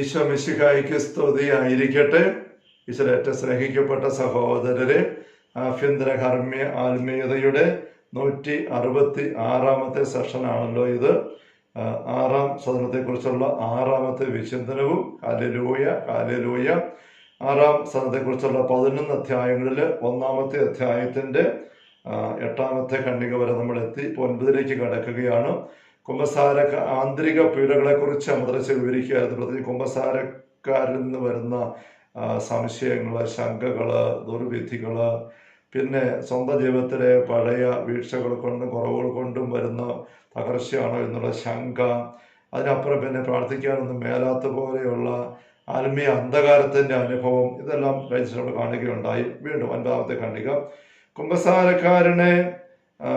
ഈശോ മിശിഹായിക്ക് ആയിരിക്കട്ടെ ഈശ്വരേറ്റ സ്നേഹിക്കപ്പെട്ട സഹോദരരെ ആഭ്യന്തര കർമ്മ്യ ആത്മീയതയുടെ നൂറ്റി അറുപത്തി ആറാമത്തെ സെഷനാണല്ലോ ഇത്. ആറാം സദനത്തെക്കുറിച്ചുള്ള ആറാമത്തെ വിചിന്തനവും. കാലലൂയ കാലലൂയ ആറാം സദനത്തെക്കുറിച്ചുള്ള പതിനൊന്ന് അധ്യായങ്ങളിൽ ഒന്നാമത്തെ അധ്യായത്തിന്റെ എട്ടാമത്തെ ഖണ്ഡിക വരെ നമ്മൾ എത്തി ഒൻപതിലേക്ക് കടക്കുകയാണ്. കുമ്പസാര ആന്തരിക പീഡകളെക്കുറിച്ച് അമൃതച്ച വിവരിക്കുകയായിരുന്നു പ്രത്യേകിച്ച് കുമ്പസാരക്കാരിൽ നിന്ന് വരുന്ന സംശയങ്ങൾ സംശയങ്ങൾ ശങ്കകൾ ദുർവിധികൾ പിന്നെ സ്വന്തം ജീവിതത്തിലെ പഴയ വീഴ്ചകൾ കൊണ്ടും കുറവുകൾ കൊണ്ടും വരുന്ന തകർച്ചയാണോ എന്നുള്ള ശങ്ക അതിനപ്പുറം പിന്നെ പ്രാർത്ഥിക്കാനൊന്നും മേലാത്ത പോലെയുള്ള ആത്മീയ അന്ധകാരത്തിന്റെ അനുഭവം ഇതെല്ലാം കഴിച്ചിട്ടുള്ള കാണുകയുണ്ടായി. വീണ്ടും ഒൻപതാമത്തെ കണ്ണിക കുംഭസാരക്കാരനെ ആ,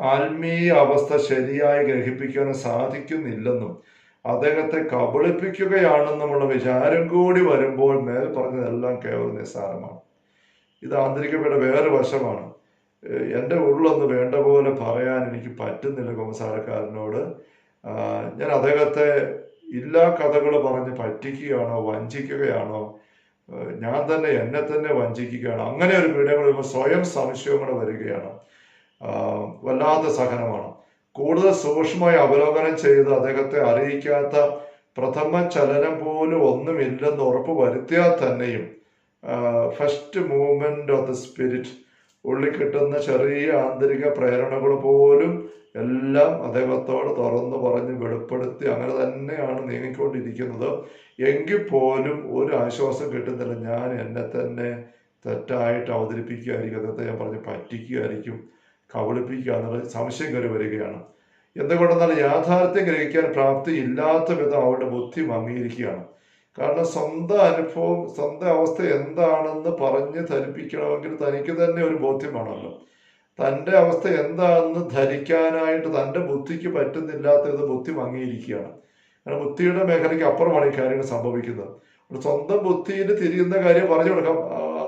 ആത്മീയ അവസ്ഥ ശരിയായി ഗ്രഹിപ്പിക്കാൻ സാധിക്കുന്നില്ലെന്നും അദ്ദേഹത്തെ കബളിപ്പിക്കുകയാണെന്നുമുള്ള വിചാരം കൂടി വരുമ്പോൾ മേൽ പറഞ്ഞതെല്ലാം കേവലം നിസ്സാരമാണ്. ഇത് ആന്തരികയുടെ വേറെ വശമാണ്. എന്റെ ഉള്ളൊന്ന് വേണ്ട പോലെ പറയാൻ എനിക്ക് പറ്റുന്നില്ല കുമ്പസാരക്കാരനോട് ഞാൻ അദ്ദേഹത്തെ ഇല്ലാ കഥകൾ പറഞ്ഞ് പറ്റിക്കുകയാണോ വഞ്ചിക്കുകയാണോ? ഞാൻ തന്നെ എന്നെ തന്നെ വഞ്ചിക്കുകയാണ്. അങ്ങനെ ഒരു പീഡകൾ സ്വയം സംശയം കൂടെ വരികയാണ്. വല്ലാത്ത സഹനമാണ്. കൂടുതൽ സൂക്ഷ്മമായി അവലോകനം ചെയ്ത് അദ്ദേഹത്തെ അറിയിക്കാത്ത പ്രഥമ ചലനം പോലും ഒന്നുമില്ലെന്ന് ഉറപ്പ് വരുത്തിയാൽ തന്നെയും first movement of the spirit ഉള്ളിൽ കിട്ടുന്ന ചെറിയ ആന്തരിക പ്രേരണകൾ പോലും എല്ലാം അദ്ദേഹത്തോട് തുറന്നു പറഞ്ഞ് വെളിപ്പെടുത്തി അങ്ങനെ തന്നെയാണ് നീങ്ങിക്കൊണ്ടിരിക്കുന്നത്. എങ്കിൽ പോലും ഒരു ആശ്വാസം കിട്ടുന്നില്ല. ഞാൻ എന്നെ തന്നെ തെറ്റായിട്ട് അവതരിപ്പിക്കുകയായിരിക്കും. അദ്ദേഹത്തെ ഞാൻ പറഞ്ഞ് പറ്റിക്കുകയായിരിക്കും. കബളിപ്പിക്കുക എന്നുള്ള സംശയം കയറി വരികയാണ്. എന്തുകൊണ്ടെന്നാൽ യാഥാർത്ഥ്യം ഗ്രഹിക്കാൻ പ്രാപ്തി ഇല്ലാത്ത വിധം അവരുടെ ബുദ്ധി മങ്ങിയിരിക്കുകയാണ്. കാരണം സ്വന്തം അനുഭവം സ്വന്തം അവസ്ഥ എന്താണെന്ന് പറഞ്ഞ് ധരിപ്പിക്കണമെങ്കിൽ തനിക്ക് തന്നെ ഒരു ബോധ്യമാണല്ലോ തന്റെ അവസ്ഥ എന്താണെന്ന് ധരിക്കാനായിട്ട് തന്റെ ബുദ്ധിക്ക് പറ്റുന്നില്ലാത്ത ഇത് ബുദ്ധി മങ്ങിയിരിക്കുകയാണ്. കാരണം ബുദ്ധിയുടെ മേഖലയ്ക്ക് അപ്പുറമാണ് ഈ കാര്യങ്ങൾ സംഭവിക്കുന്നത്. സ്വന്തം ബുദ്ധിയിൽ തിരിയുന്ന കാര്യം പറഞ്ഞു കൊടുക്കാം.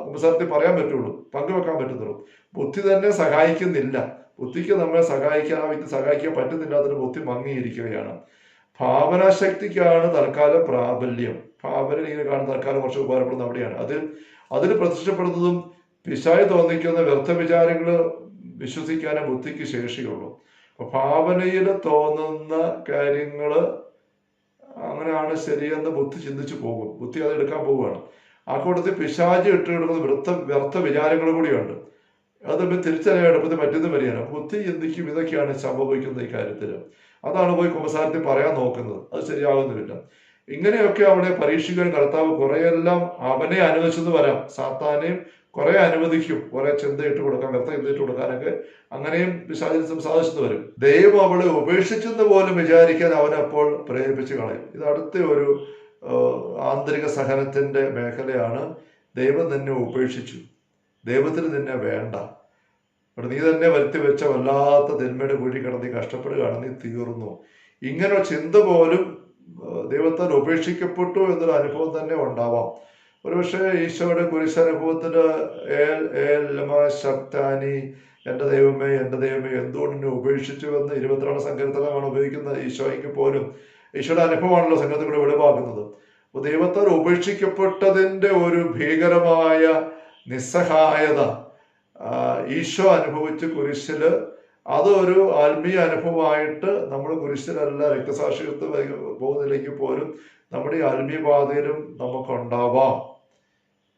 സംസാരത്തിൽ പറയാൻ പറ്റുള്ളൂ പങ്കുവെക്കാൻ പറ്റുന്നുള്ളൂ. ബുദ്ധി തന്നെ സഹായിക്കുന്നില്ല. ബുദ്ധിക്ക് നമ്മളെ സഹായിക്കാൻ ആ സഹായിക്കാൻ പറ്റുന്നില്ലാത്തൊരു ബുദ്ധി മങ്ങിയിരിക്കുകയാണ്. ഭാവനാശക്തിക്കാണ് തൽക്കാലം പ്രാബല്യം. ഭാവന ഇങ്ങനെ കാണുന്ന തൽക്കാലം കുറച്ച് ഉപകാരപ്പെടുന്ന അവിടെയാണ്. അതിൽ അതിൽ പ്രത്യക്ഷപ്പെടുന്നതും പിശായി തോന്നിക്കുന്ന വ്യർത്ഥ വിചാരങ്ങൾ വിശ്വസിക്കാനേ ബുദ്ധിക്ക് ശേഷിയുള്ളൂ. അപ്പൊ ഭാവനയിൽ തോന്നുന്ന കാര്യങ്ങൾ അങ്ങനെയാണ് ശരിയെന്ന് ബുദ്ധി ചിന്തിച്ചു പോകും. ബുദ്ധി അത് എടുക്കാൻ പോവുകയാണ്. ആ കൂട്ടത്തിൽ പിശാച് ഇട്ട് കൊടുക്കുന്ന വ്യർത്ഥ വ്യർത്ഥ വിചാരങ്ങൾ കൂടിയുണ്ട്. അത് തിരിച്ചറിയാൻ എളുപ്പത്തിൽ മറ്റൊന്നും വരികയാണ് ബുദ്ധി ചിന്തിക്കും ഇതൊക്കെയാണ് സംഭവിക്കുന്നത് ഈ കാര്യത്തിൽ അതാണ് പോയി കുമ്പസാരത്തിൽ പറയാൻ നോക്കുന്നത്. അത് ശരിയാകുന്നില്ല. ഇങ്ങനെയൊക്കെ അവിടെ പരീക്ഷിക്കാൻ കർത്താവ് കുറെയെല്ലാം അവനെ അനുവദിച്ചെന്ന് വരാം. സാത്താനെയും കുറെ അനുവദിക്കും. കുറെ ചിന്തയിട്ട് കൊടുക്കാൻ വ്യർത്ഥ ചിന്തയിട്ട് കൊടുക്കാനൊക്കെ. അങ്ങനെയും പിശാചിന് സാധിച്ചെന്ന് വരും. ദൈവം അവളെ ഉപേക്ഷിച്ചെന്ന് പോലും വിചാരിക്കാൻ അവനപ്പോൾ പ്രേരിപ്പിച്ച് കളയും. ഇത് അടുത്ത ഒരു ആന്തരിക സഹനത്തിന്റെ മേഖലയാണ് ദൈവം തന്നെ ഉപേക്ഷിച്ചു ദൈവത്തിന് നിന്നെ വേണ്ട. അവിടെ നീ തന്നെ വരുത്തി വെച്ച വല്ലാത്ത തിന്മയുടെ കുഴി കിടന്ന് കഷ്ടപ്പെടുകയാണ് നീ തീർന്നു. ഇങ്ങനെ ചിന്ത പോലും ദൈവത്താൽ ഉപേക്ഷിക്കപ്പെട്ടു എന്നൊരു അനുഭവം തന്നെ ഉണ്ടാവാം. ഒരുപക്ഷെ ഈശോയുടെ ലമ ശബ്ദാനി എന്റെ ദൈവമേ എന്റെ ദൈവമേ എന്തുകൊണ്ട് എന്നെ ഉപേക്ഷിച്ചു എന്ന് ഇരുപത്തിരണ്ട് സങ്കീർത്തനമാണ് ഉപയോഗിക്കുന്നത് ഈശോയ്ക്ക് പോലും ഈശോയുടെ അനുഭവമാണല്ലോ സംഘത്തിലൂടെ വെളിവാക്കുന്നത് അപ്പോൾ ദൈവത്താൽ ഉപേക്ഷിക്കപ്പെട്ടതിന്റെ ഒരു ഭീകരമായ നിസ്സഹായത. ഈശോ അനുഭവിച്ച് കുരിശിൽ അതൊരു ആത്മീയ അനുഭവമായിട്ട് നമ്മൾ കുരിശിലല്ല രക്തസാക്ഷിത്വ പോകുന്നതിലേക്ക് പോലും നമ്മുടെ ഈ ആത്മീയ പാതയിലും നമുക്കുണ്ടാവാം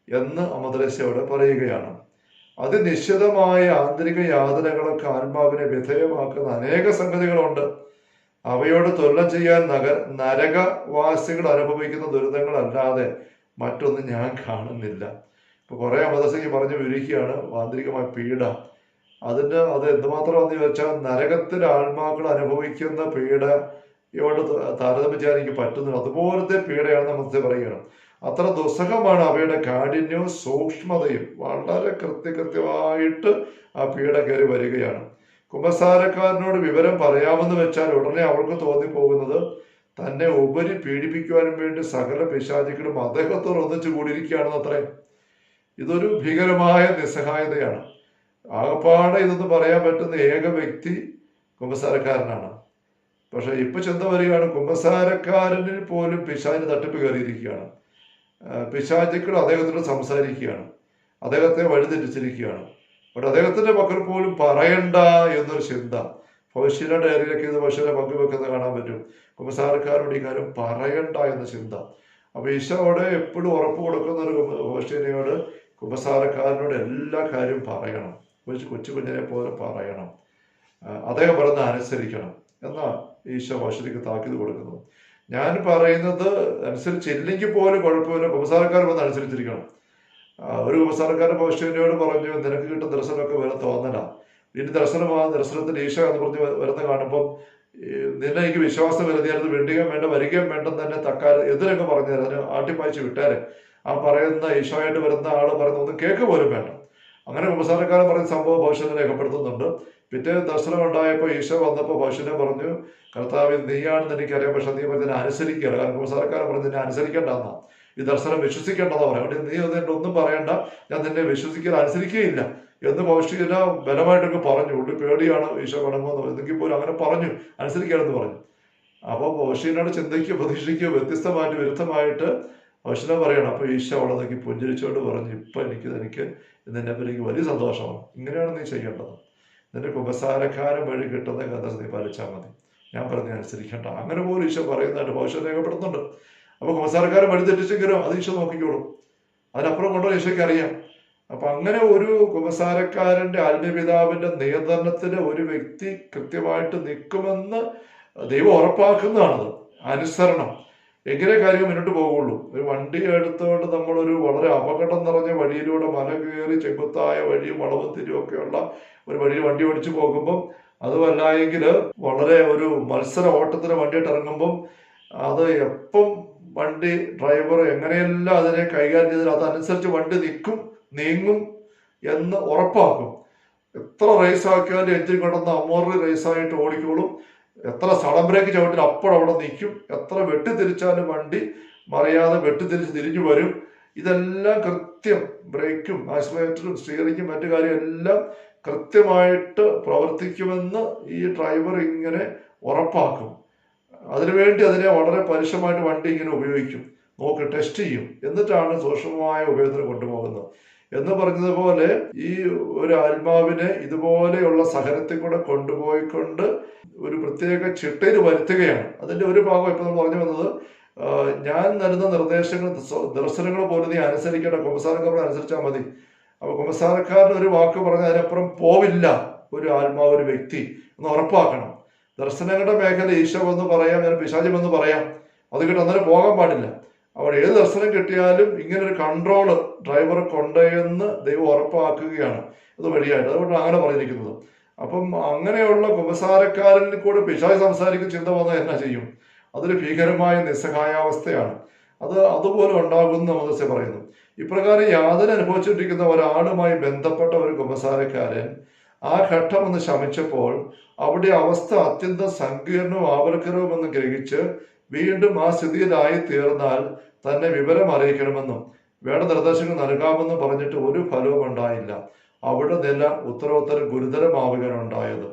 എന്ന് അമദ്രസയോടെ പറയുകയാണ്. അതിനിശ്ചിതമായ ആന്തരിക യാതനകളൊക്കെ ആത്മാവിനെ വിധേയമാക്കുന്ന അനേക സംഗതികളുണ്ട്. അവയോട് തൊല്ലം ചെയ്യാൻ നഗ നരകവാസികൾ അനുഭവിക്കുന്ന ദുരിതങ്ങളല്ലാതെ മറ്റൊന്നും ഞാൻ കാണുന്നില്ല. ഇപ്പൊ കുറെ അമദസയ്ക്ക് പറഞ്ഞു വിവരിക്കുകയാണ് ആന്തരികമായ പീഡ. അതിന്റെ അത് എന്ന് ചോദിച്ചാൽ നരകത്തിൽ ആത്മാക്കൾ അനുഭവിക്കുന്ന പീഡയോട് താരതമ്യം ചെയ്യാൻ എനിക്ക് പറ്റുന്നില്ല. അതുപോലത്തെ പീഡയാണ് നമ്മൾ പറയുകയാണ്. അത്ര ദുസ്സഹമാണ് അവയുടെ കാഠിന്യവും സൂക്ഷ്മതയും. വളരെ കൃത്യകൃത്യമായിട്ട് ആ പീഡ കയറി വരികയാണ്. കുമ്പസാരക്കാരനോട് വിവരം പറയാമെന്ന് വെച്ചാൽ ഉടനെ അവൾക്ക് തോന്നിപ്പോകുന്നത് തന്നെ ഉപരി പീഡിപ്പിക്കുവാനും വേണ്ടി സകല പിശാചികളും അദ്ദേഹത്തോട് ഒന്നിച്ചു കൂടിയിരിക്കുകയാണെന്ന് അത്രേ ഇതൊരു ഭീകരമായ നിസ്സഹായതയാണ്. ആകപ്പാടെ ഇതെന്ന് പറയാൻ പറ്റുന്ന ഏക വ്യക്തി കുമ്പസാരക്കാരനാണ്. പക്ഷെ ഇപ്പൊ ചിന്ത വരികയാണ് കുമ്പസാരക്കാരനിൽ പോലും പിശാചിന് തട്ടിപ്പ് കയറിയിരിക്കുകയാണ്. പിശാചുക്കൾ അദ്ദേഹത്തോട് സംസാരിക്കുകയാണ്. അദ്ദേഹത്തെ വഴിതെറ്റിച്ചിരിക്കുകയാണ് പക്ഷെ അദ്ദേഹത്തിന്റെ മക്കൾ പോലും പറയണ്ട എന്നൊരു ചിന്ത. ഭവിഷ്യയുടെ ഡയറിയിലൊക്കെ ഇത് ഭവിഷ്യനെ പങ്കുവെക്കുന്നത് കാണാൻ പറ്റും. കുമ്പസാരക്കാരോട് കാര്യം പറയണ്ട എന്ന ചിന്ത. അപ്പൊ ഈശോ അവിടെ എപ്പോഴും ഉറപ്പ് കൊടുക്കുന്ന ഒരു ഭവിഷ്യനയോട് കുമ്പസാരക്കാരനോട് എല്ലാ കാര്യവും പറയണം. കൊച്ചു കൊച്ചു കുഞ്ഞിനെ പോലെ പറയണം. അദ്ദേഹം പറയുന്ന അനുസരിക്കണം എന്നാ ഈശോ ഭവിഷ്യക്ക് താക്കീത് കൊടുക്കുന്നു. ഞാൻ പറയുന്നത് അനുസരിച്ചില്ലെങ്കിൽ പോലും കുഴപ്പമില്ല. കുമ്പസാരക്കാർ വന്ന് അനുസരിച്ചിരിക്കണം. ഒരു കുമ്പസാരക്കാരൻ ഭവിഷ്യനോട് പറഞ്ഞു നിനക്ക് കിട്ടുന്ന ദർശനമൊക്കെ വരെ തോന്നല. ഇനി ദർശനമാ ദർശനത്തിന് ഈശോ എന്ന് പറഞ്ഞ് വരുന്ന കാണുമ്പം നിന്നെ എനിക്ക് വിശ്വാസം വരുത്തിയായിരുന്നു വേണ്ടുകയും വേണ്ട വരികയും വേണ്ടെന്ന് തന്നെ തക്കാൽ എതിരൊക്കെ പറഞ്ഞു തരാം അതിന് ആട്ടിപ്പായ്ച്ച് വിട്ടാരെ. ആ പറയുന്ന ഈശോയായിട്ട് വരുന്ന ആൾ പറയുന്ന ഒന്നും കേക്ക് പോലും വേണ്ട. അങ്ങനെ കുമ്പസാരക്കാരൻ പറയുന്ന സംഭവം ഭവിഷ്യനെ രേഖപ്പെടുത്തുന്നുണ്ട്. പിറ്റേ ദർശനം ഉണ്ടായപ്പോൾ ഈശോ വന്നപ്പോൾ ഭവിഷ്യനെ പറഞ്ഞു കർത്താവ് നീയാണെന്ന് എനിക്കറിയാം പക്ഷെ നീ പറഞ്ഞതിനെ അനുസരിക്കുകയാണ്. കാരണം കുമ്പസാരക്കാരൻ പറഞ്ഞു നിന്നെ അനുസരിക്കേണ്ടെന്നാ. ഈ ദർശനം വിശ്വസിക്കേണ്ടതാ പറയാം അവിടെ നീ അതിന്റെ ഒന്നും പറയണ്ട. ഞാൻ നിന്നെ വിശ്വസിക്കാൻ അനുസരിക്കുകയില്ല. എന്ന് ഭവിഷ്യനെ ബലമായിട്ടൊക്കെ പറഞ്ഞു. ഉള്ളി പേടിയാണ് ഈശോ വണങ്ങുമെന്ന് എന്തെങ്കിൽ പോലും അങ്ങനെ പറഞ്ഞു അനുസരിക്കുകയാണെന്ന് പറഞ്ഞു. അപ്പോൾ ഭവിഷ്യനോട് ചിന്തയ്ക്കോ പ്രതീക്ഷിക്കോ വ്യത്യസ്തമായിട്ട് വിരുദ്ധമായിട്ട് പൗഷ്ടിനെ പറയണം അപ്പോൾ ഈശോ അവളെ നോക്കി പറഞ്ഞു ഇപ്പം എനിക്ക് എനിക്ക് നിന്നെ എനിക്ക് വലിയ സന്തോഷമാണ്. ഇങ്ങനെയാണ് നീ ചെയ്യേണ്ടത്. നിന്റെ കുമ്പസാരക്കാരൻ വഴി കിട്ടുന്ന കഥ നീ പാലിച്ചാൽ മതി. ഞാൻ പറഞ്ഞ അനുസരിക്കേണ്ട. അങ്ങനെ പോലും ഈശോ പറയുന്നതായിട്ട് ഭവിഷ്യം രേഖപ്പെടുത്തുന്നുണ്ട്. അപ്പോൾ കുമ്പസാരക്കാരൻ വഴി തെറ്റിച്ചെങ്കിലും അത് ഈശോ നോക്കിക്കോളും. അതിനപ്പുറം കൊണ്ടോ ഈശോയ്ക്ക് അറിയാം. അപ്പൊ അങ്ങനെ ഒരു കുമ്പസാരക്കാരന്റെ ആത്മപിതാവിന്റെ നിയന്ത്രണത്തിന് ഒരു വ്യക്തി കൃത്യമായിട്ട് നിൽക്കുമെന്ന് ദൈവം ഉറപ്പാക്കുന്നതാണത്. അനുസരണം. എങ്ങനെ കാര്യം മുന്നോട്ട് പോകുള്ളൂ ഒരു വണ്ടി എടുത്തുകൊണ്ട് നമ്മളൊരു വളരെ അപകടം നിറഞ്ഞ വഴിയിലൂടെ മല കയറി ചെകുത്തായ വഴിയും വളവും തിരിവൊക്കെയുള്ള ഒരു വഴിയിൽ വണ്ടി ഓടിച്ചു പോകുമ്പോൾ അതുമല്ല വളരെ ഒരു മത്സര ഓട്ടത്തിന് വണ്ടിയിട്ട് ഇറങ്ങുമ്പം അത് എപ്പം വണ്ടി ഡ്രൈവർ എങ്ങനെയെല്ലാം അതിനെ കൈകാര്യം ചെയ്താൽ അതനുസരിച്ച് വണ്ടി നിൽക്കും നീങ്ങും എന്ന് ഉറപ്പാക്കും. എത്ര റേസ് ആക്കിയാലും എഞ്ചിൻ കൊണ്ടുവന്ന് അമോറി റേസായിട്ട് ഓടിക്കോളും. എത്ര സടം ബ്രേക്ക് ചവിട്ടിൽ അപ്പോഴവിടെ നിൽക്കും. എത്ര വെട്ടിത്തിരിച്ചാലും വണ്ടി മറിയാതെ വെട്ടിത്തിരിച്ച് തിരിഞ്ഞു വരും. ഇതെല്ലാം കൃത്യം ബ്രേക്കും ആക്സിലേറ്ററും സ്റ്റിയറിങ്ങും മറ്റു കാര്യം എല്ലാം കൃത്യമായിട്ട് പ്രവർത്തിക്കുമെന്ന് ഈ ഡ്രൈവർ ഇങ്ങനെ ഉറപ്പാക്കും. അതിനുവേണ്ടി അതിനെ വളരെ പരുഷമായിട്ട് വണ്ടി ഇങ്ങനെ ഉപയോഗിക്കും. നോക്ക് ടെസ്റ്റ് ചെയ്യും. എന്നിട്ടാണ് സൂക്ഷ്മമായ ഉപയോഗത്തിന് കൊണ്ടുപോകുന്നത്. എന്ന് പറഞ്ഞതുപോലെ ഈ ഒരു ആത്മാവിനെ ഇതുപോലെയുള്ള സഹനത്തിൽ കൂടെ കൊണ്ടുപോയിക്കൊണ്ട് ഒരു പ്രത്യേക ചിട്ടയിൽ വരുത്തുകയാണ്. അതിന്റെ ഒരു ഭാഗം ഇപ്പൊ നമ്മൾ പറഞ്ഞു വന്നത് ഞാൻ നൽകുന്ന നിർദ്ദേശങ്ങൾ ദർശനങ്ങൾ പോലും നീ അനുസരിക്കേണ്ട. കുമ്പസാരക്കാരൻ അനുസരിച്ചാൽ മതി. അപ്പൊ കുമ്പസാരക്കാരൻ ഒരു വാക്ക് പറഞ്ഞ അതിനപ്പുറം പോവില്ല ഒരു ആത്മാവ് ഒരു വ്യക്തി എന്ന് ഉറപ്പാക്കണം. ദർശനങ്ങളുടെ മേഖല ഈശോ എന്ന് പറയാം ഞാൻ പിശാചം എന്ന് പറയാം. അത് കിട്ടും അന്നേരം പോകാൻ പാടില്ല. അവിടെ ഏത് ദർശനം കിട്ടിയാലും ഇങ്ങനെ ഒരു കൺട്രോൾ ഡ്രൈവറെ എന്ന് ദൈവം ഉറപ്പാക്കുകയാണ്. അത് വഴിയായിട്ട്. അതുകൊണ്ടാണ് അങ്ങനെ പറഞ്ഞിരിക്കുന്നത്. അപ്പം അങ്ങനെയുള്ള കുമ്പസാരക്കാരനിൽ കൂടെ പിശായി സംസാരിക്കുന്ന ചിന്ത വന്നാൽ എന്നാ ചെയ്യും? അതൊരു ഭീകരമായ നിസ്സഹായാവസ്ഥയാണ്. അത് അതുപോലെ ഉണ്ടാകുമെന്ന് നമുക്ക് പറയുന്നു. ഇപ്രകാരം യാതന അനുഭവിച്ചുകൊണ്ടിരിക്കുന്ന ഒരാളുമായി ബന്ധപ്പെട്ട ഒരു കുമ്പസാരക്കാരൻ ആ ഘട്ടം ഒന്ന് ശമിച്ചപ്പോൾ അവിടെ അവസ്ഥ അത്യന്തം സങ്കീർണവും ആവൽക്കരവുമെന്ന് ഗ്രഹിച്ച് വീണ്ടും ആ സ്ഥിതിയിലായി തീർന്നാൽ തന്നെ വിവരം അറിയിക്കണമെന്നും വേണ്ട നിർദ്ദേശങ്ങൾ നൽകാമെന്നും പറഞ്ഞിട്ട് ഒരു ഫലവും ഉണ്ടായില്ല. അവിടെ നില ഉത്തരോത്തരം ഗുരുതരമാവുകയാണ് ഉണ്ടായത്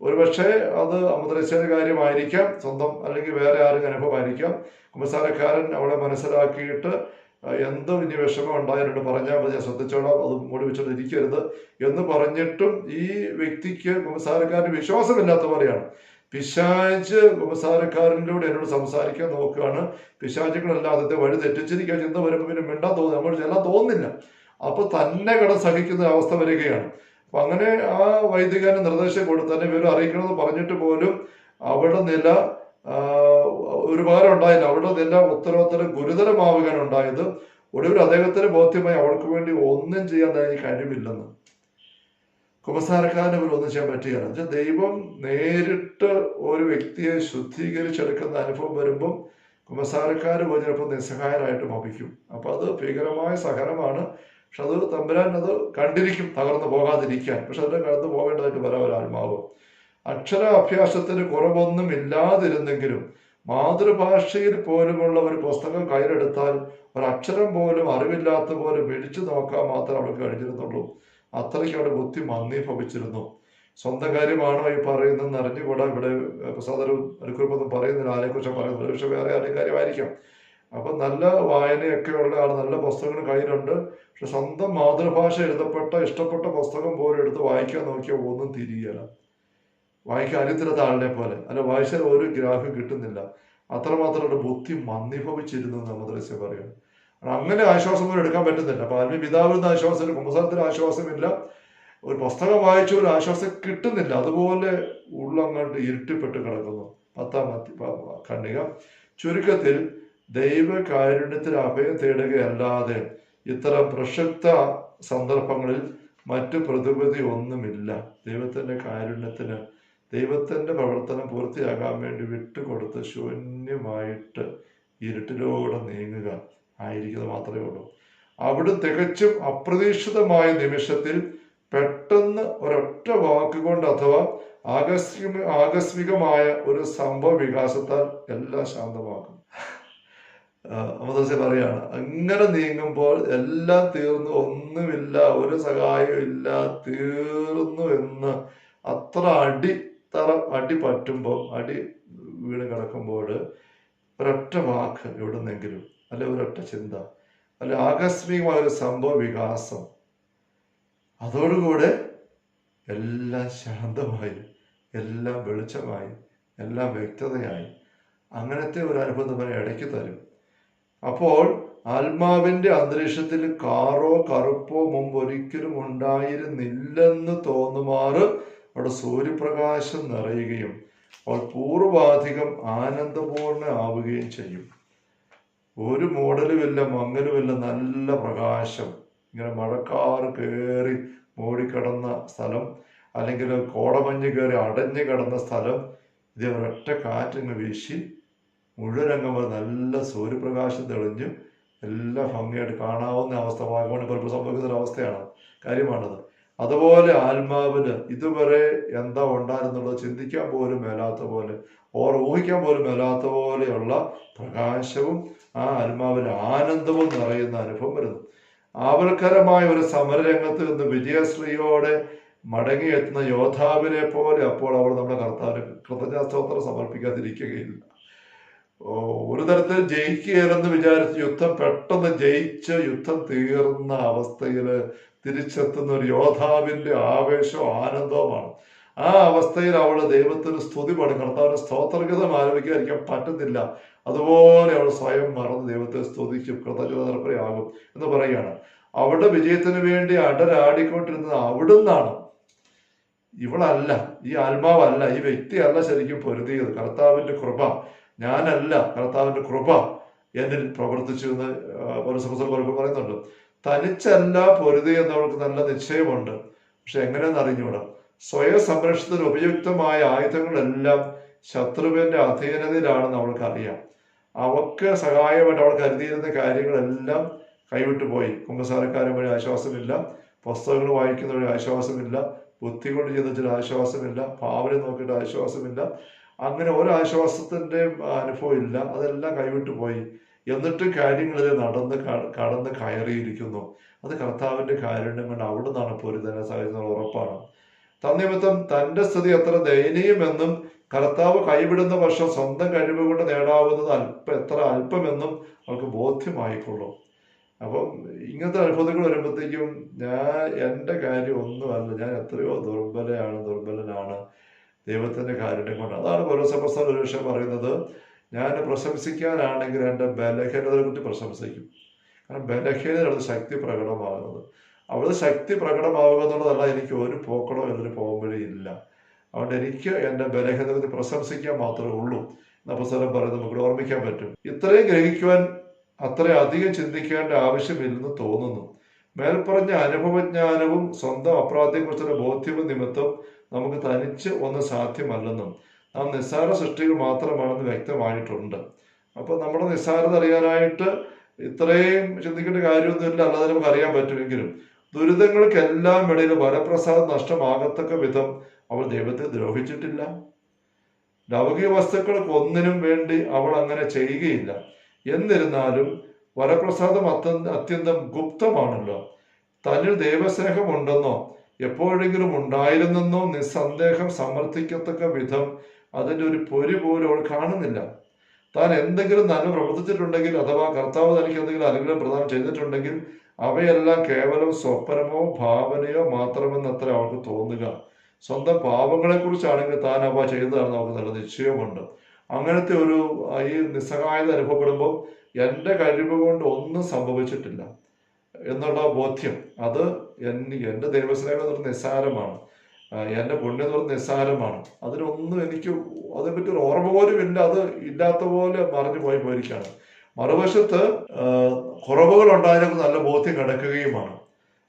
ഒരുപക്ഷെ അത് അമുദ്രശ്ശേരി കാര്യമായിരിക്കാം സ്വന്തം അല്ലെങ്കിൽ വേറെ ആരും അനുഭവമായിരിക്കാം. കുമ്പസാരക്കാരൻ അവളെ മനസ്സിലാക്കിയിട്ട് എന്തോ ഇനി വിഷമം ഉണ്ടായിട്ടുണ്ട് പറഞ്ഞാൽ മതി ഞാൻ ശ്രദ്ധിച്ചോളാം അത് മൂടി വെച്ചോണ്ട് ഇരിക്കരുത് എന്ന് പറഞ്ഞിട്ടും ഈ വ്യക്തിക്ക് കുമ്പസാരക്കാരന് വിശ്വാസമില്ലാത്ത പോലെയാണ് പിശാച് ഉപസാരക്കാരനിലൂടെ എന്നോട് സംസാരിക്കാൻ നോക്കുകയാണ്. പിശാചുകളെല്ലാം അതിന്റെ വഴി തെറ്റിച്ചിരിക്കുക ചിന്ത വരുമ്പോൾ പിന്നെ മിണ്ടാൻ തോന്നുന്നു നമ്മൾ ചെല്ലാൻ തോന്നുന്നില്ല. അപ്പൊ തന്നെ കട സഹിക്കുന്ന അവസ്ഥ വരികയാണ്. അപ്പൊ അങ്ങനെ ആ വൈദികന് നിർദ്ദേശം കൊടുത്ത് തന്നെ വിവരം അറിയിക്കണമെന്ന് പറഞ്ഞിട്ട് പോലും അവിടെ നില ഒരുപാട് ഉണ്ടായില്ല. അവിടെ നില ഉത്തരോത്തരം ഗുരുതരമാവുകയാണ് ഉണ്ടായത്. ഒടുവിൽ അദ്ദേഹത്തിന് ബോധ്യമായി അവൾക്ക് വേണ്ടി ഒന്നും ചെയ്യാൻ കഴിവില്ലെന്ന്. കുമ്പസാരക്കാരന് പോലും ഒന്നും ചെയ്യാൻ പറ്റുകയാണ് എന്നുവെച്ചാൽ ദൈവം നേരിട്ട് ഒരു വ്യക്തിയെ ശുദ്ധീകരിച്ചെടുക്കുന്ന അനുഭവം വരുമ്പം കുമസാരക്കാർ പോയി ചിലപ്പോൾ നിസ്സഹായരായിട്ട് ഭവിക്കും. അപ്പം അത് ഭീകരമായ സഹനമാണ്. പക്ഷെ അത് തമ്പുരാൻ അത് കണ്ടിരിക്കും തകർന്നു പോകാതിരിക്കാൻ. പക്ഷെ അതിന്റെ കടന്നു പോകേണ്ടതായിട്ട് വരാൻ ഒരു ആത്മാവ്. അക്ഷര അഭ്യാസത്തിന് കുറവൊന്നും ഇല്ലാതിരുന്നെങ്കിലും മാതൃഭാഷയിൽ പോലുമുള്ള ഒരു പുസ്തകം കയ്യിലെടുത്താൽ ഒരക്ഷരം പോലും അറിവില്ലാത്ത പോലെ പിടിച്ചു നോക്കാൻ മാത്രമേ അവൾക്ക് കഴിഞ്ഞിരുന്നുള്ളൂ. അത്രയ്ക്ക് അവിടെ ബുദ്ധി മന്ദീഭവിച്ചിരുന്നു. സ്വന്തം കാര്യമാണോ ഈ പറയുന്നതെന്ന് അറിഞ്ഞുകൂടാ. ഇവിടെ പ്രസാദരും അനുക്കുറിപ്പൊന്നും പറയുന്നില്ല. ആരെക്കുറിച്ച് പറയുന്നത്? പക്ഷെ വേറെ ആരുടെ കാര്യമായിരിക്കാം. അപ്പൊ നല്ല വായനയൊക്കെ ഉള്ള ആൾ നല്ല പുസ്തകങ്ങൾ കയ്യിലുണ്ട്. പക്ഷെ സ്വന്തം മാതൃഭാഷ എഴുതപ്പെട്ട ഇഷ്ടപ്പെട്ട പുസ്തകം പോലും എടുത്ത് വായിക്കാൻ നോക്കിയാൽ ഒന്നും തിരിയല്ല. വായിക്കാൻ അറിയത്തില്ലാത്ത ആളിനെ പോലെ. അല്ല വായിച്ചാൽ ഒരു ഗ്രാഹ്യം കിട്ടുന്നില്ല. അത്രമാത്രം ബുദ്ധി മന്ദിഭവിച്ചിരുന്നു എന്ന് മദ്രസ്യ പറയുന്നു കാരണം അങ്ങനെ ആശ്വാസം പോലും എടുക്കാൻ പറ്റുന്നില്ല. അപ്പൊ ആത്മീയ പിതാവിൽ നിന്ന് ആശ്വാസമില്ല കുമ്പസാരത്തിന് ആശ്വാസമില്ല. ഒരു പുസ്തകം വായിച്ചു ഒരു ആശ്വാസം കിട്ടുന്നില്ല. അതുപോലെ ഉള്ളങ്ങോട്ട് ഇരുട്ടിപ്പെട്ട് കിടക്കുന്നു. പത്താം കണ്ണിക ചുരുക്കത്തിൽ ദൈവകാരുണ്യത്തിൽ അഭയം തേടുകയല്ലാതെ ഇത്തരം പ്രശക്ത സന്ദർഭങ്ങളിൽ മറ്റു പ്രതിപതി ഒന്നുമില്ല. ദൈവത്തിന്റെ കാരുണ്യത്തിന് ദൈവത്തിന്റെ പ്രവർത്തനം പൂർത്തിയാകാൻ വേണ്ടി വിട്ടുകൊടുത്ത് ശൂന്യമായിട്ട് ഇരുട്ടിലൂടെ നീങ്ങുക. ആയിരിക്കുന്നത് മാത്രമേ ഉള്ളൂ. അവിടെ തികച്ചും അപ്രതീക്ഷിതമായ നിമിഷത്തിൽ പെട്ടെന്ന് ഒരൊറ്റ വാക്കുകൊണ്ട് അഥവാ ആകസ്മിക ആകസ്മികമായ ഒരു സംഭവ വികാസത്താൽ എല്ലാം ശാന്തമാക്കും. അമൃതസെ പറയാണ് അങ്ങനെ നീങ്ങുമ്പോൾ എല്ലാം തീർന്നു ഒന്നുമില്ല ഒരു സഹായം ഇല്ല തീർന്നു എന്ന് അത്ര അടി തറ അടി പറ്റുമ്പോൾ അടി വീണ് കിടക്കുമ്പോൾ ഒരൊറ്റ വാക്ക് എവിടുന്നെങ്കിലും അല്ലെ ഒരൊറ്റ ചിന്ത. അല്ലെ ആകസ്മികമായ ഒരു സംഭവ വികാസം. അതോടുകൂടെ എല്ലാം ശാന്തമായി എല്ലാം വെളിച്ചമായി എല്ലാം വ്യക്തതയായി. അങ്ങനത്തെ ഒരു അനുഭവം നമ്മളെ ഇടയ്ക്ക് തരും. അപ്പോൾ ആത്മാവിന്റെ അന്തരീക്ഷത്തിൽ കാറോ കറുപ്പോ മുമ്പ് ഒരിക്കലും ഉണ്ടായിരുന്നില്ലെന്ന് തോന്നുമാറ് അവിടെ സൂര്യപ്രകാശം നിറയുകയും അവൾ പൂർവാധികം ആനന്ദപൂർണ ആവുകയും ചെയ്യും. ഒരു മോഡലുമില്ല മങ്ങലുമില്ല നല്ല പ്രകാശം. ഇങ്ങനെ മഴക്കാറ് കയറി മൂടിക്കിടന്ന സ്ഥലം അല്ലെങ്കിൽ കോടമഞ്ഞ് കയറി അടഞ്ഞു കിടന്ന സ്ഥലം ഇത് ഒരൊറ്റ കാറ്റങ്ങ് വീശി മുഴുവൻ അംഗം നല്ല സൂര്യപ്രകാശം തെളിഞ്ഞു എല്ലാം ഭംഗിയായിട്ട് കാണാവുന്ന അവസ്ഥ വാഗമണ് പലപ്പോഴും സംഭവിക്കുന്ന ഒരു അവസ്ഥയാണ് കാര്യമാണത്. അതുപോലെ ആത്മാവിന് ഇതുവരെ എന്താ ഉണ്ടായിരുന്നുള്ളത് ചിന്തിക്കാൻ പോലും മേലാത്ത പോലെ ഓർ ഊഹിക്കാൻ പോലും മേലാത്ത പോലെയുള്ള പ്രകാശവും ആ ആത്മാവിന് ആനന്ദവും നിറയുന്ന അനുഭവം വരുന്നു. ആവൽക്കരമായ ഒരു സമരരംഗത്ത് നിന്ന് വിജയശ്രീയോടെ മടങ്ങിയെത്തുന്ന യോദ്ധാവിനെ പോലെ അപ്പോൾ അവൾ നമ്മുടെ കർത്താവിന് കൃതജ്ഞാസ്തോത്രം സമർപ്പിക്കാതിരിക്കുകയില്ല. ഒരു തരത്തിൽ ജയിക്കുകയില്ലെന്ന് വിചാരിച്ച് യുദ്ധം പെട്ടെന്ന് ജയിച്ച് യുദ്ധം തീർന്ന അവസ്ഥയിൽ തിരിച്ചെത്തുന്ന ഒരു യോദ്ധാവിന്റെ ആവേശവും ആനന്ദവുമാണ്. ആ അവസ്ഥയിൽ അവൾ ദൈവത്തിന് സ്തുതി പാടും. കർത്താവിന് സ്തോത്രഗീതം ആരംഭിക്കാതിരിക്കാൻ പറ്റുന്നില്ല. അതുപോലെ അവൾ സ്വയം മറന്ന് ദൈവത്തെ സ്തുതിക്കും കൃതജ്ഞതർപ്പയാകും എന്ന് പറയുകയാണ്. അവിടെ വിജയത്തിന് വേണ്ടി അടരാടിക്കൊണ്ടിരുന്നത് അവിടുന്നാണ്. ഇവളല്ല ഈ ആത്മാവല്ല ഈ വ്യക്തിയല്ല ശരിക്കും പൊരുതിയത്. കർത്താവിന്റെ കൃപ ഞാനല്ല കർത്താവിന്റെ കൃപ എന്നിൽ പ്രവർത്തിച്ചു എന്ന് പരസ്പരം പറയുന്നുണ്ട്. തനിച്ചല്ല പൊരുതി എന്നവൾക്ക് നല്ല നിശ്ചയമുണ്ട്. പക്ഷെ എങ്ങനെയെന്ന് അറിഞ്ഞുകൂടാ? സ്വയം സംരക്ഷണത്തിന് ഉപയുക്തമായ ആയുധങ്ങളെല്ലാം ശത്രുവിന്റെ അധീനതയിലാണെന്ന് അവൾക്ക് അറിയാം. അവക്ക് സഹായമായിട്ട് അവൾ കരുതിയിരുന്ന കാര്യങ്ങളെല്ലാം കൈവിട്ടു പോയി. കുമ്പസാരക്കാരൻ വഴി ആശ്വാസമില്ല. പുസ്തകങ്ങൾ വായിക്കുന്ന വഴി ആശ്വാസമില്ല. ബുദ്ധി കൊണ്ട് ചില ആശ്വാസമില്ല. ഭാവന നോക്കിയിട്ട് ആശ്വാസമില്ല. അങ്ങനെ ഒരാശ്വാസത്തിന്റെ അനുഭവം ഇല്ല. അതെല്ലാം കൈവിട്ടു പോയി. എന്നിട്ട് കാര്യങ്ങളിൽ നടന്ന് കടന്ന് കയറിയിരിക്കുന്നു. അത് കർത്താവിന്റെ കാരുണ്യം കൊണ്ട് അവിടെ നിന്നാണ് പൊരുതന സഹായിക്കുന്നത് ഉറപ്പാണ്. തന്നിമിത്തം തന്റെ സ്ഥിതി എത്ര ദയനീയമെന്നും കർത്താവ് കൈവിടുന്ന പക്ഷം സ്വന്തം കഴിവ് കൊണ്ട് നേടാവുന്നത് അല്പ എത്ര അല്പമെന്നും അവൾക്ക് ബോധ്യമായിക്കൊള്ളും. അപ്പം ഇങ്ങനത്തെ അനുഭവങ്ങൾ വരുമ്പോഴത്തേക്കും ഞാൻ എന്റെ കാര്യം ഒന്നുമല്ല. ഞാൻ എത്രയോ ദുർബലയാണ് ദുർബലനാണ്. ദൈവത്തിന്റെ കാരുണ്യം കൊണ്ട്. അതാണ് ഓരോ ഒരു വിഷയം പറയുന്നത്. ഞാൻ പ്രശംസിക്കാനാണെങ്കിൽ എന്റെ ബലഹീനതയെ കുറിച്ച് പ്രശംസിക്കും. കാരണം ബലഹീനതയാണ് ശക്തി പ്രകടമാകുന്നത്. അവിടെ ശക്തി പ്രകടമാവുക എന്നുള്ളതല്ല എനിക്ക് ഒരു പോക്കണോ എന്നൊരു പോകുമ്പോഴേ ഇല്ല. അതുകൊണ്ട് എനിക്ക് എന്റെ ബലഹീനതയെ പ്രശംസിക്കാൻ മാത്രമേ ഉള്ളൂ എന്ന പറയുന്നത് നമുക്ക് ഓർമ്മിക്കാൻ പറ്റും. ഇത്രയും ഗ്രഹിക്കുവാൻ അത്രയും അധികം ചിന്തിക്കേണ്ട ആവശ്യമില്ലെന്ന് തോന്നുന്നു. മേൽപ്പറഞ്ഞ അനുഭവജ്ഞാനവും സ്വന്തം അപ്രാധ്യത്തെക്കുറിച്ചുള്ള ബോധ്യവും നിമിത്തം നമുക്ക് തനിച്ച് ഒന്നും സാധ്യമല്ലെന്നും നാം നിസ്സാര സൃഷ്ടികൾ മാത്രമാണെന്ന് വ്യക്തമായിട്ടുണ്ട്. അപ്പോൾ നമ്മുടെ നിസ്സാരത അറിയാനായിട്ട് ഇത്രയും ചിന്തിക്കേണ്ട കാര്യമൊന്നുമില്ല. അല്ലാതെ നമുക്ക് അറിയാൻ പറ്റുമെങ്കിലും ദുരിതങ്ങൾക്കെല്ലാം ഇടയിൽ വരപ്രസാദം നഷ്ടമാകത്തക്ക വിധം അവൾ ദൈവത്തെ ദ്രോഹിച്ചിട്ടില്ല. ലൗകിക വസ്തുക്കൾക്ക് ഒന്നിനും വേണ്ടി അവൾ അങ്ങനെ ചെയ്യുകയില്ല. എന്നിരുന്നാലും വരപ്രസാദം അത്യന്തം ഗുപ്തമാണല്ലോ. തന്നിൽ ദൈവസ്നേഹമുണ്ടെന്നോ എപ്പോഴെങ്കിലും ഉണ്ടായിരുന്നെന്നോ നിസ്സന്ദേഹം സമർത്ഥിക്കത്തക്ക വിധം അതിന്റെ ഒരു പൊരി പോലും അവൾ കാണുന്നില്ല. താൻ എന്തെങ്കിലും നന്മ പ്രവർത്തിച്ചിട്ടുണ്ടെങ്കിൽ അഥവാ കർത്താവ് തനിക്ക് എന്തെങ്കിലും അനുഗ്രഹം പ്രദാനം ചെയ്തിട്ടുണ്ടെങ്കിൽ അവയെല്ലാം കേവലം സ്വപ്നമോ ഭാവനയോ മാത്രമെന്നത്ര അവൾക്ക് തോന്നുക. സ്വന്തം പാപങ്ങളെക്കുറിച്ചാണെങ്കിൽ താൻ അവ ചെയ്തതാണെന്ന് അവൾക്ക് നല്ല നിശ്ചയമുണ്ട്. അങ്ങനത്തെ ഒരു ഈ നിസ്സഹായത അനുഭവപ്പെടുമ്പോൾ എന്റെ കഴിവ് കൊണ്ട് ഒന്നും സംഭവിച്ചിട്ടില്ല എന്നുള്ള ബോധ്യം. അത് എൻ- എന്റെ ദൈവസ്നേഹം എന്ന് പറഞ്ഞാൽ നിസ്സാരമാണ്. എന്റെ എന്റെ പുണ്യം എന്ന് പറഞ്ഞാൽ നിസ്സാരമാണ്. അതിനൊന്നും എനിക്ക് അതിനെപ്പറ്റി ഒരു ഓർമ്മ പോലും ഇല്ല. അത് ഇല്ലാത്ത പോലെ മറിഞ്ഞു പോയി പോയിരിക്കുകയാണ്. മറുവശത്ത് കുറവുകൾ ഉണ്ടായതിനൊക്കെ നല്ല ബോധ്യം കിടക്കുകയുമാണ്.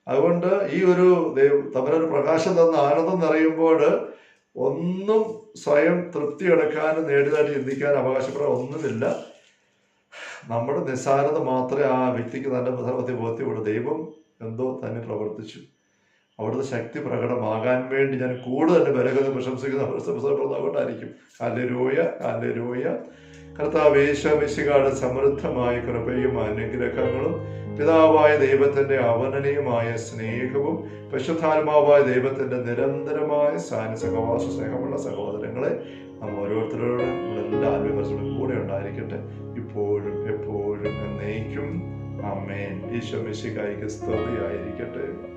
അതുകൊണ്ട് ഈ ഒരു ദൈവ തമ്മിലൊരു പ്രകാശം തന്ന ആനന്ദം നിറയുമ്പോൾ ഒന്നും സ്വയം തൃപ്തി എടുക്കാനും നേടിയതായിട്ട് ചിന്തിക്കാൻ അവകാശപ്പെടാൻ ഒന്നുമില്ല. നമ്മുടെ നിസ്സാരത മാത്രമേ ആ വ്യക്തിക്ക് നല്ല പ്രസവത്തെ ബോധ്യമുള്ളൂ ദൈവം എന്തോ തന്നെ പ്രവർത്തിച്ചു. അവിടുത്തെ ശക്തി പ്രകടമാകാൻ വേണ്ടി ഞാൻ കൂടുതൽ ബലഗത പ്രശംസിക്കുന്ന പ്രസവപ്രദമാകൊണ്ടായിരിക്കും അല്ലരൂയ അല്ലരൂയ കർത്താവേശമിശികാട് സമൃദ്ധമായ കൃപയും അനുഗ്രഹങ്ങളും പിതാവായ ദൈവത്തിന്റെ അവനനീയമായ സ്നേഹവും പരിശുദ്ധാത്മാവായ ദൈവത്തിന്റെ നിരന്തരമായ സാന്യ സഹവാസ സ്നേഹമുള്ള സഹോദരങ്ങളെ നാം ഓരോരുത്തരോടും എല്ലാ ആത്മീയപരസ്പരം കൂടെ ഉണ്ടായിരിക്കട്ടെ. ഇപ്പോഴും എപ്പോഴും എന്നേക്കും. അമ്മേൻ ഈശോ മിശികായിക്ക് സ്തുതിയായിരിക്കട്ടെ.